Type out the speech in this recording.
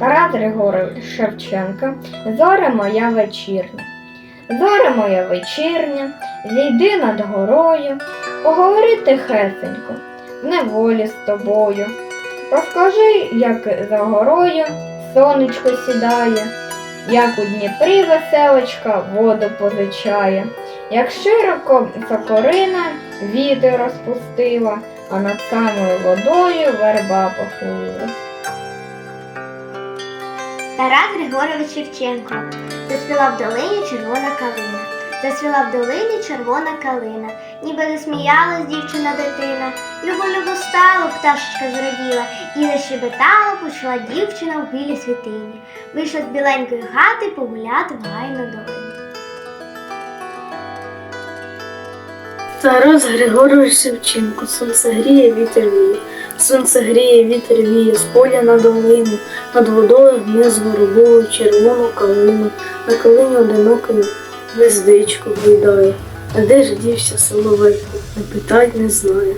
Тарас Григорович Шевченка, зоря моя вечірня. Зоря моя вечірня, зійди над горою, поговори тихесенько, в неволі з тобою. Розкажи, як за горою сонечко сідає, як у Дніпрі веселочка воду позичає, як широко сокорина вітер розпустила, а над самою водою верба похилилась. Тарас Григорович Шевченко заспіла в долині червона калина. Засвіла в долині червона калина, ніби засміялась дівчина дитина. Любо любо стало, пташечка зраділа, і защебетала, почала дівчина в білій світині. Вийшла з біленької хати погуляти в гайну долину. Тарас Григорович Шевченко, сонце гріє, вітер віє, сонце гріє, вітер віє, з поля на долину, над водою гне з червону калину, на калині одинокою гвоздичку гойдає. А де ж дівся соловейко, не питать не знає.